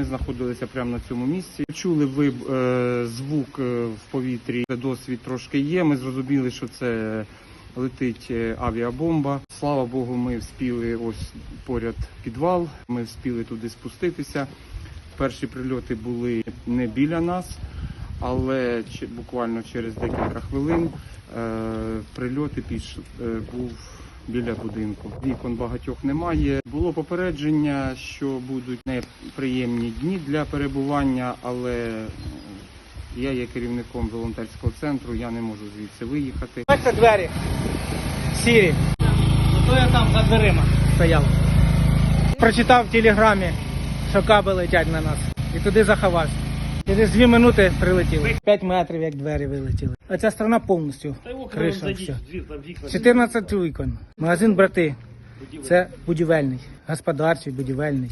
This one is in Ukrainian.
Ми знаходилися прямо на цьому місці. Чули ви е, звук е, в повітрі. Досвід трошки є. Ми зрозуміли, що це летить е, авіабомба. Слава Богу, ми вспіли ось поряд підвал. Ми вспіли туди спуститися. Перші прильоти були не біля нас, але буквально через декілька хвилин прильоти піш, був біля будинку. Вікон багатьох немає. Було попередження, що будуть неприємні дні для перебування, але е, я є керівником волонтерського центру, я не можу звідси виїхати. Бачите двері? Сірі. Ото я там за дверима стояв. Прочитав в телеграмі, що каби летять на нас. І туди заховався. Через дві минути прилетіли. П'ять метрів, як двері вилетіли. А ця сторона повністю. Криша, все. 14 вікон. Магазин брати. Це будівельний, господарчий, будівельний.